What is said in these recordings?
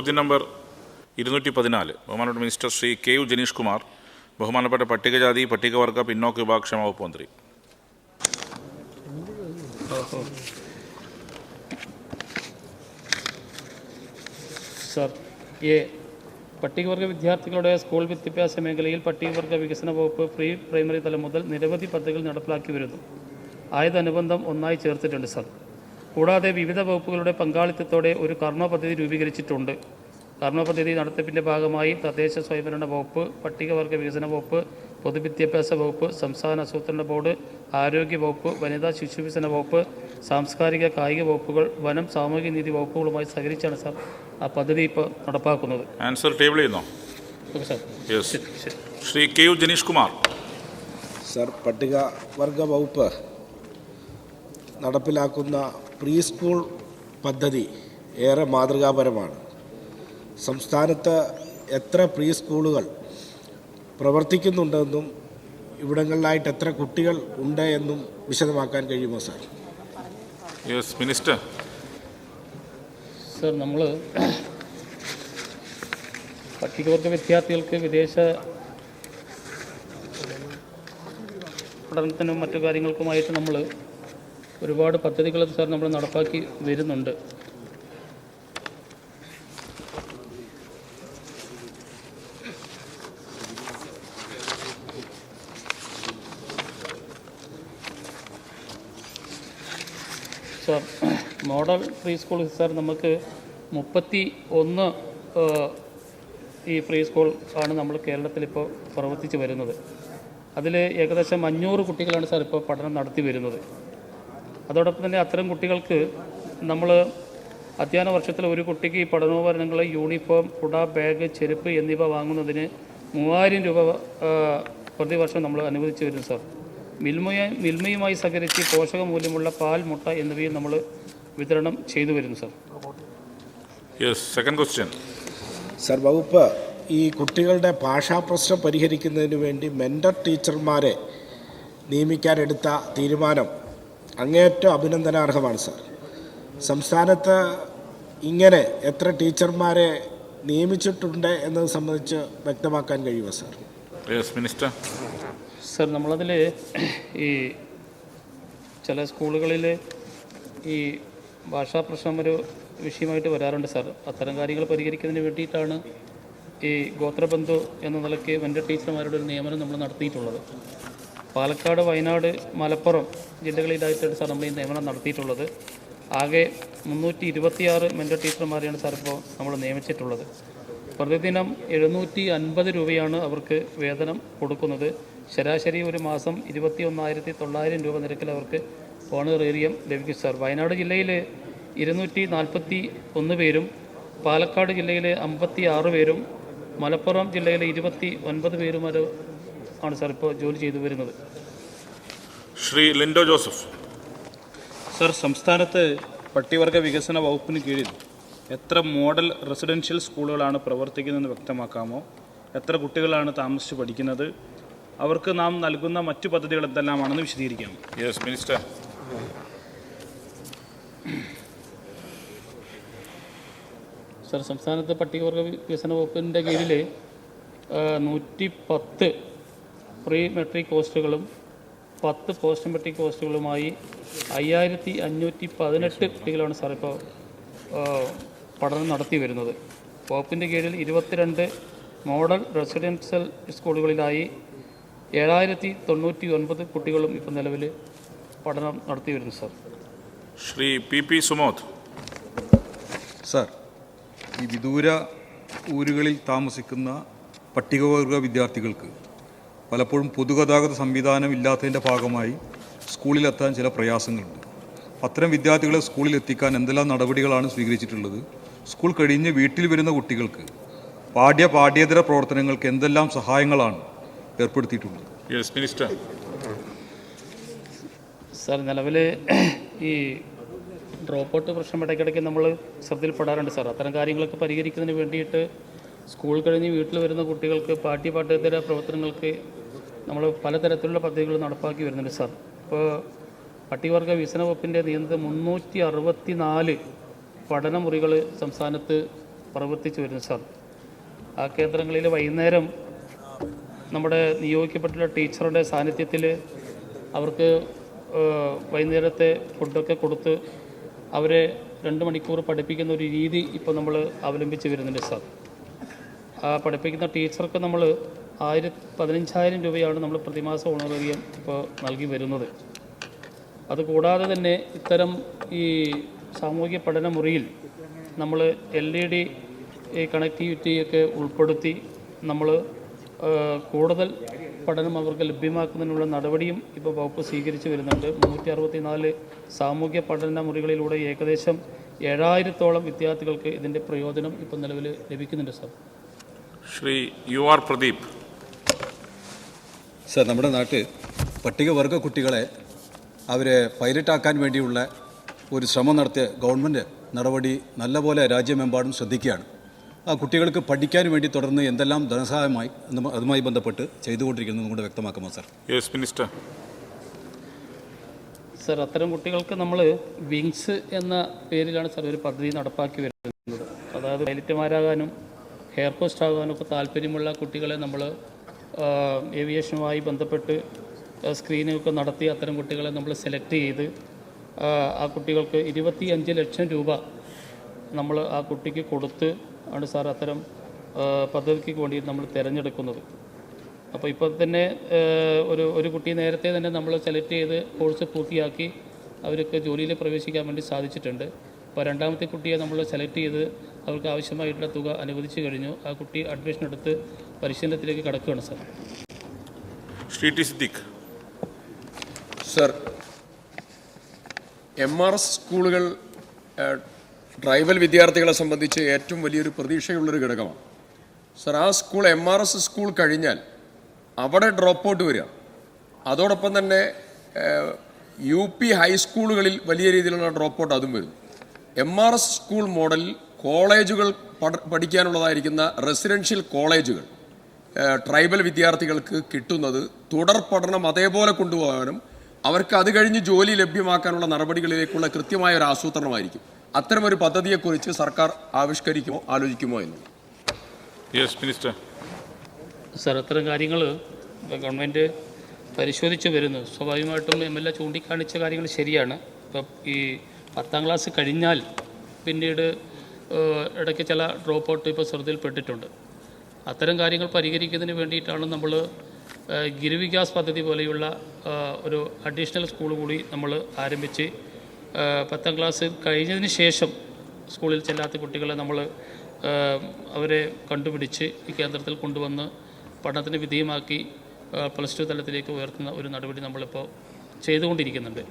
ചോദ്യം നമ്പർ ഇരുന്നൂറ്റി പതിനാല് ബഹുമാനപ്പെട്ട minister Shri K U Janeesh Kumar ബഹുമാനപ്പെട്ട പട്ടികജാതി പട്ടികവർഗ പിന്നോക്ക വിഭാഗക്ഷേമ വകുപ്പ് മന്ത്രി. സർ എ പട്ടികവർഗ വിദ്യാർത്ഥികളുടെ സ്കൂൾ വിദ്യാഭ്യാസ മേഖലയിൽ പട്ടികവർഗ വികസന വകുപ്പ് പ്രീ പ്രൈമറി തലം മുതൽ നിരവധി പദ്ധതികൾ നടപ്പിലാക്കി വരുന്നു. ആയതനുബന്ധം ഒന്നായി ചേർത്തിട്ടുണ്ട് സർ. കൂടാതെ വിവിധ വകുപ്പുകളുടെ പങ്കാളിത്തത്തോടെ ഒരു കർമ്മ പദ്ധതി രൂപീകരിച്ചിട്ടുണ്ട്. കർമ്മ പദ്ധതി നടത്തിപ്പിന്റെ ഭാഗമായി തദ്ദേശ സ്വയംഭരണ വകുപ്പ് പട്ടികവർഗ വികസന വകുപ്പ് പൊതുവിദ്യാഭ്യാസ വകുപ്പ് സംസ്ഥാന ആസൂത്രണ ബോർഡ് ആരോഗ്യ വകുപ്പ് വനിതാ ശിശു വികസന വകുപ്പ് സാംസ്കാരിക കായിക വകുപ്പുകൾ വനം സാമൂഹിക നീതി വകുപ്പുകളുമായി സഹകരിച്ചാണ് സാർ ആ പദ്ധതി ഇപ്പോൾ നടപ്പാക്കുന്നത്. ആൻസർ ടേബിൾ ചെയ്യുന്നു? ശരി K U Janeesh Kumar. Sir പട്ടിക പട്ടികവർഗ വകുപ്പ് നടപ്പിലാക്കുന്ന പ്രീ സ്കൂൾ പദ്ധതി ഏറെ മാതൃകാപരമാണ്. സംസ്ഥാനത്ത് എത്ര പ്രീ സ്കൂളുകൾ പ്രവർത്തിക്കുന്നുണ്ടെന്നും ഇവിടങ്ങളിലായിട്ട് എത്ര കുട്ടികൾ ഉണ്ട് എന്നും വിശദമാക്കാൻ കഴിയുമോ സാർ? യെസ് മിനിസ്റ്റർ സർ നമ്മൾ പട്ടികവർഗ വിദ്യാർത്ഥികൾക്ക് വിദേശ പഠനത്തിനും മറ്റു കാര്യങ്ങൾക്കുമായിട്ട് നമ്മൾ ഒരുപാട് പദ്ധതികൾ സാർ നമ്മൾ നടപ്പാക്കി വരുന്നുണ്ട്. Sir model pre school sir നമുക്ക് മുപ്പത്തി ഒന്ന് ഈ പ്രീ സ്കൂൾ ആണ് നമ്മൾ കേരളത്തിലിപ്പോൾ പ്രവർത്തിച്ച് വരുന്നത്. അതിൽ ഏകദേശം അഞ്ഞൂറ് കുട്ടികളാണ് സാർ ഇപ്പോൾ പഠനം നടത്തി വരുന്നത്. അതോടൊപ്പം തന്നെ അത്തരം കുട്ടികൾക്ക് നമ്മൾ അധ്യയന വർഷത്തിൽ ഒരു കുട്ടിക്ക് ഈ പഠനോപകരണങ്ങൾ യൂണിഫോം കുട ബാഗ് ചെരുപ്പ് എന്നിവ വാങ്ങുന്നതിന് മൂവായിരം രൂപ പ്രതിവർഷം നമ്മൾ അനുവദിച്ചു വരുന്നു സാർ. മിൽമയ മിൽമയുമായി സഹകരിച്ച് പോഷക മൂല്യമുള്ള പാൽ മുട്ട എന്നിവയും നമ്മൾ വിതരണം ചെയ്തു വരുന്നു sir. Yes second question sir വകുപ്പ് ഈ കുട്ടികളുടെ ഭാഷാ പ്രശ്നം പരിഹരിക്കുന്നതിന് വേണ്ടി മെന്റർ ടീച്ചർമാരെ നിയമിക്കാനെടുത്ത തീരുമാനം അങ്ങേയറ്റം അഭിനന്ദനാർഹമാണ് സാർ. സംസ്ഥാനത്ത് ഇങ്ങനെ എത്ര ടീച്ചർമാരെ നിയമിച്ചിട്ടുണ്ട് എന്നത് സംബന്ധിച്ച് വ്യക്തമാക്കാൻ കഴിയുമോ സാർ? Yes minister. സർ നമ്മളതിൽ ഈ ചില സ്കൂളുകളിൽ ഈ ഭാഷാ പ്രശ്നം ഒരു വിഷയമായിട്ട് വരാറുണ്ട് സാർ. അത്തരം കാര്യങ്ങൾ പരിഹരിക്കുന്നതിന് വേണ്ടിയിട്ടാണ് ഈ ഗോത്രബന്ധു എന്ന നിലയ്ക്ക് വെന്റെ ടീച്ചർമാരുടെ ഒരു നിയമനം നമ്മൾ നടത്തിയിട്ടുള്ളത്. പാലക്കാട് വയനാട് മലപ്പുറം ജില്ലകളിലായിട്ടാണ് സാർ നമ്മൾ ഈ നിയമനം നടത്തിയിട്ടുള്ളത്. ആകെ മുന്നൂറ്റി ഇരുപത്തിയാറ് മെന്റർ ടീച്ചർമാരെയാണ് സാർ ഇപ്പോൾ നമ്മൾ നിയമിച്ചിട്ടുള്ളത്. പ്രതിദിനം എഴുന്നൂറ്റി അൻപത് രൂപയാണ് അവർക്ക് വേതനം കൊടുക്കുന്നത്. ശരാശരി ഒരു മാസം ഇരുപത്തി ഒന്നായിരത്തി തൊള്ളായിരം രൂപ നിരക്കിൽ അവർക്ക് ഓണറേറിയം ലഭിക്കും സാർ. വയനാട് ജില്ലയിൽ ഇരുന്നൂറ്റി നാൽപ്പത്തി ഒന്ന് പേരും പാലക്കാട് ജില്ലയിലെ അമ്പത്തി ആറ് പേരും മലപ്പുറം ജില്ലയിലെ ഇരുപത്തി ഒൻപത് പേരും വരെ ആണ് സാർ ഇപ്പോൾ ജോലി ചെയ്തു വരുന്നത്. Shri Lindo Joseph. സർ സംസ്ഥാനത്ത് പട്ടികവർഗ വികസന വകുപ്പിന് കീഴിൽ എത്ര മോഡൽ റെസിഡൻഷ്യൽ സ്കൂളുകളാണ് പ്രവർത്തിക്കുന്നതെന്ന് വ്യക്തമാക്കാമോ? എത്ര കുട്ടികളാണ് താമസിച്ച് പഠിക്കുന്നത്? അവർക്ക് നാം നൽകുന്ന മറ്റു പദ്ധതികൾ എന്തെല്ലാമാണെന്ന് വിശദീകരിക്കാം. യെസ് മിനിസ്റ്റർ സർ സംസ്ഥാനത്ത് പട്ടികവർഗ വികസന വകുപ്പിന്റെ കീഴിൽ നൂറ്റി പത്ത് പ്രീ മെട്രിക് കോസ്റ്റുകളും പത്ത് പോസ്റ്റ് മെട്രിക് കോസ്റ്റുകളുമായി അയ്യായിരത്തി അഞ്ഞൂറ്റി പതിനെട്ട് കുട്ടികളാണ് സാർ ഇപ്പോൾ പഠനം നടത്തി വരുന്നത്. വകുപ്പിന്റെ കീഴിൽ ഇരുപത്തിരണ്ട് മോഡൽ റെസിഡൻഷ്യൽ സ്കൂളുകളിലായി ഏഴായിരത്തി തൊണ്ണൂറ്റി ഒൻപത് കുട്ടികളും ഇപ്പോൾ നിലവിൽ പഠനം നടത്തി വരുന്നു sir. Shri P P Sumod. Sir ഈ വിദൂര ഊരുകളിൽ താമസിക്കുന്ന പട്ടികവർഗ വിദ്യാർത്ഥികൾക്ക് പലപ്പോഴും പൊതുഗതാഗത സംവിധാനം ഇല്ലാത്തതിന്റെ ഭാഗമായി സ്കൂളിലെത്താൻ ചില പ്രയാസങ്ങളുണ്ട്. അത്തരം വിദ്യാർത്ഥികളെ സ്കൂളിൽ എത്തിക്കാൻ എന്തെല്ലാം നടപടികളാണ് സ്വീകരിച്ചിട്ടുള്ളത്? സ്കൂൾ കഴിഞ്ഞ് വീട്ടിൽ വരുന്ന കുട്ടികൾക്ക് പാഠ്യ പാഠ്യേതര പ്രവർത്തനങ്ങൾക്ക് എന്തെല്ലാം സഹായങ്ങളാണ് ഏർപ്പെടുത്തിയിട്ടുള്ളത്? യെസ് മിനിസ്റ്റർ സാർ നിലവിൽ ഈ ഡ്രോപ്പ് ഔട്ട് പ്രശ്നം ഇടയ്ക്കിടയ്ക്ക് നമ്മൾ ശ്രദ്ധയിൽപ്പെടാറുണ്ട് സാർ അത്തരം കാര്യങ്ങളൊക്കെ പരിഹരിക്കുന്നതിന് വേണ്ടിയിട്ട് സ്കൂൾ കഴിഞ്ഞ് വീട്ടിൽ വരുന്ന കുട്ടികൾക്ക് പാഠ്യ പാഠ്യേതര പ്രവർത്തനങ്ങൾക്ക് നമ്മൾ പലതരത്തിലുള്ള പദ്ധതികൾ നടപ്പാക്കി വരുന്നുണ്ട് സാർ. ഇപ്പോൾ പട്ടികവർഗ വികസന വകുപ്പിന്റെ നിയന്ത്രിത മുന്നൂറ്റി അറുപത്തി നാല് പഠനമുറികൾ സംസ്ഥാനത്ത് പ്രവർത്തിച്ചു വരുന്നു സാർ. ആ കേന്ദ്രങ്ങളിൽ വൈകുന്നേരം നമ്മുടെ നിയോഗിക്കപ്പെട്ടുള്ള ടീച്ചറുടെ സാന്നിധ്യത്തിൽ അവർക്ക് വൈകുന്നേരത്തെ ഫുഡൊക്കെ കൊടുത്ത് അവരെ രണ്ട് മണിക്കൂർ പഠിപ്പിക്കുന്ന ഒരു രീതി ഇപ്പോൾ നമ്മൾ അവലംബിച്ച് വരുന്നുണ്ട് സാർ. പഠിപ്പിക്കുന്ന ടീച്ചർക്ക് നമ്മൾ ആയിരത്തി പതിനഞ്ചായിരം രൂപയാണ് നമ്മൾ പ്രതിമാസ ഓണറേറിയം ഇപ്പോൾ നൽകി വരുന്നത്. അതുകൂടാതെ തന്നെ ഇത്തരം ഈ സാമൂഹിക പഠന മുറിയിൽ നമ്മൾ എൽ ഇ ഡി കണക്ടിവിറ്റിയൊക്കെ ഉൾപ്പെടുത്തി നമ്മൾ കൂടുതൽ പഠനം അവർക്ക് ലഭ്യമാക്കുന്നതിനുള്ള നടപടിയും ഇപ്പോൾ വകുപ്പ് സ്വീകരിച്ചു വരുന്നുണ്ട്. മുന്നൂറ്റി അറുപത്തി നാല് സാമൂഹ്യ പഠന മുറികളിലൂടെ ഏകദേശം ഏഴായിരത്തോളം വിദ്യാർത്ഥികൾക്ക് ഇതിന്റെ പ്രയോജനം ഇപ്പോൾ നിലവിൽ ലഭിക്കുന്നുണ്ട് sir. Shri U R Pradeep. Sir നമ്മുടെ നാട്ടിൽ പട്ടികവർഗ കുട്ടികളെ അവരെ പൈലറ്റാക്കാൻ വേണ്ടിയുള്ള ഒരു ശ്രമം നടത്തിയ ഗവൺമെന്റ് നടപടി നല്ലപോലെ രാജ്യമെമ്പാടും ശ്രദ്ധിക്കുകയാണ്. ആ കുട്ടികൾക്ക് പഠിക്കാൻ വേണ്ടി തുടർന്ന് എന്തെല്ലാം ധനസഹായമായി അതുമായി ബന്ധപ്പെട്ട് ചെയ്തുകൊണ്ടിരിക്കുന്നത് കൂടെ വ്യക്തമാക്കുമോ സർ? Yes minister. സർ അത്തരം കുട്ടികൾക്ക് നമ്മൾ വിങ്സ് എന്ന പേരിലാണ് സർ ഒരു പദ്ധതി നടപ്പാക്കി വരുന്നത്. അതായത് പൈലറ്റുമാരാകാനും എയർ കോസ്റ്റ് ആകാനൊക്കെ താല്പര്യമുള്ള കുട്ടികളെ നമ്മൾ ഏവിയേഷനുമായി ബന്ധപ്പെട്ട് സ്ക്രീനിങ്ങൊക്കെ നടത്തി അത്തരം കുട്ടികളെ നമ്മൾ സെലക്ട് ചെയ്ത് ആ കുട്ടികൾക്ക് ഇരുപത്തി അഞ്ച് ലക്ഷം രൂപ നമ്മൾ ആ കുട്ടിക്ക് കൊടുത്ത് ആണ് സാർ അത്തരം പദ്ധതിക്ക് വേണ്ടി നമ്മൾ തിരഞ്ഞെടുക്കുന്നത്. അപ്പോൾ ഇപ്പോൾ തന്നെ ഒരു ഒരു കുട്ടി നേരത്തെ തന്നെ നമ്മൾ സെലക്ട് ചെയ്ത് കോഴ്സ് പൂർത്തിയാക്കി അവർക്ക് ജോലിയിൽ പ്രവേശിക്കാൻ വേണ്ടി സാധിച്ചിട്ടുണ്ട്. അപ്പോൾ രണ്ടാമത്തെ കുട്ടിയെ നമ്മൾ സെലക്ട് ചെയ്ത് അവർക്ക് ആവശ്യമായിട്ടുള്ള തുക അനുവദിച്ചു കഴിഞ്ഞു. ആ കുട്ടി അഡ്മിഷൻ എടുത്ത് പരിശീലനത്തിലേക്ക് കടക്കുകയാണ് sir. Shri T Siddique. Sir M R S സ്കൂളുകൾ ഡ്രൈവൽ ട്രൈബൽ വിദ്യാർത്ഥികളെ സംബന്ധിച്ച് ഏറ്റവും വലിയൊരു പ്രതീക്ഷയുള്ളൊരു ഘടകമാണ്. സർ ആ school M R S school കഴിഞ്ഞാൽ അവിടെ ഡ്രോപ്പ് ഔട്ട് വരിക. അതോടൊപ്പം തന്നെ യു പി ഹൈസ്കൂളുകളിൽ വലിയ രീതിയിലുള്ള ഡ്രോപ്പ് ഔട്ട് അതും വരും. എം ആർ എസ് സ്കൂൾ മോഡലിൽ കോളേജുകൾ പഠ- പഠിക്കാനുള്ളതായിരിക്കുന്ന റെസിഡൻഷ്യൽ കോളേജുകൾ ട്രൈബൽ വിദ്യാർത്ഥികൾക്ക് കിട്ടുന്നത് തുടർ പഠനം അതേപോലെ കൊണ്ടുപോകാനും അവർക്ക് അത് കഴിഞ്ഞ് ജോലി ലഭ്യമാക്കാനുള്ള നടപടികളിലേക്കുള്ള കൃത്യമായ ഒരു ആസൂത്രണമായിരിക്കും. അത്തരമൊരു പദ്ധതിയെക്കുറിച്ച് സർക്കാർ ആവിഷ്കരിക്കുമോ ആലോചിക്കുമോ എന്ന്. യെസ് മിനിസ്റ്റർ സർ അത്തരം കാര്യങ്ങൾ ഗവൺമെന്റ് പരിശോധിച്ച് വരുന്നു. സ്വാഭാവികമായിട്ടും എം എൽ എ ചൂണ്ടിക്കാണിച്ച കാര്യങ്ങൾ ശരിയാണ്. ഇപ്പം ഈ പത്താം ക്ലാസ് കഴിഞ്ഞാൽ പിന്നീട് ഇടയ്ക്ക് ചില ഡ്രോപ്പ് ഔട്ട് ഇപ്പോൾ ശ്രദ്ധയിൽപ്പെട്ടിട്ടുണ്ട് അത്തരം കാര്യങ്ങൾ പരിഹരിക്കുന്നതിന് വേണ്ടിയിട്ടാണ് നമ്മൾ ഗിരിവികാസ് പദ്ധതി പോലെയുള്ള ഒരു അഡീഷണൽ സ്കൂൾ കൂടി നമ്മൾ ആരംഭിച്ച് പത്താം ക്ലാസ് കഴിഞ്ഞതിന് ശേഷം സ്കൂളിൽ ചെല്ലാത്ത കുട്ടികളെ നമ്മൾ അവരെ കണ്ടുപിടിച്ച് ഈ കേന്ദ്രത്തിൽ കൊണ്ടുവന്ന് പഠനത്തിന് വിധേയമാക്കി പ്ലസ് ടു തലത്തിലേക്ക് ഉയർത്തുന്ന ഒരു നടപടി നമ്മളിപ്പോൾ ചെയ്തുകൊണ്ടിരിക്കുന്നുണ്ട്.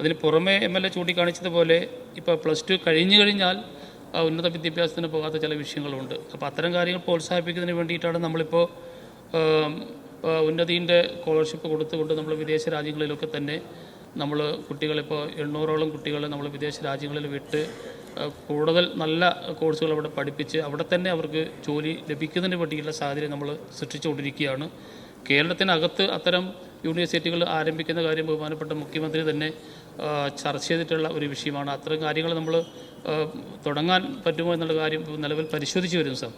അതിന് പുറമെ എം എൽ എ ചൂണ്ടിക്കാണിച്ചതുപോലെ ഇപ്പോൾ പ്ലസ് ടു കഴിഞ്ഞു കഴിഞ്ഞാൽ ഉന്നത വിദ്യാഭ്യാസത്തിന് പോകാത്ത ചില വിഷയങ്ങളുണ്ട്. അപ്പോൾ അത്തരം കാര്യങ്ങൾ പ്രോത്സാഹിപ്പിക്കുന്നതിന് വേണ്ടിയിട്ടാണ് നമ്മളിപ്പോൾ ഉന്നതീന്റെ സ്കോളർഷിപ്പ് കൊടുത്തുകൊണ്ട് നമ്മൾ വിദേശ രാജ്യങ്ങളിലൊക്കെ തന്നെ നമ്മൾ കുട്ടികളിപ്പോൾ എണ്ണൂറോളം കുട്ടികളെ നമ്മൾ വിദേശ രാജ്യങ്ങളിൽ വിട്ട് കൂടുതൽ നല്ല കോഴ്സുകൾ അവിടെ പഠിപ്പിച്ച് അവിടെ തന്നെ അവർക്ക് ജോലി ലഭിക്കുന്നതിന് വേണ്ടിയുള്ള സാഹചര്യം നമ്മൾ സൃഷ്ടിച്ചുകൊണ്ടിരിക്കുകയാണ്. കേരളത്തിനകത്ത് അത്തരം യൂണിവേഴ്സിറ്റികൾ ആരംഭിക്കുന്ന കാര്യം ബഹുമാനപ്പെട്ട മുഖ്യമന്ത്രി തന്നെ ചർച്ച ചെയ്തിട്ടുള്ള ഒരു വിഷയമാണ്. അത്തരം കാര്യങ്ങൾ നമ്മൾ തുടങ്ങാൻ പറ്റുമോ എന്നുള്ള കാര്യം നിലവിൽ പരിശോധിച്ച് വരും സാർ.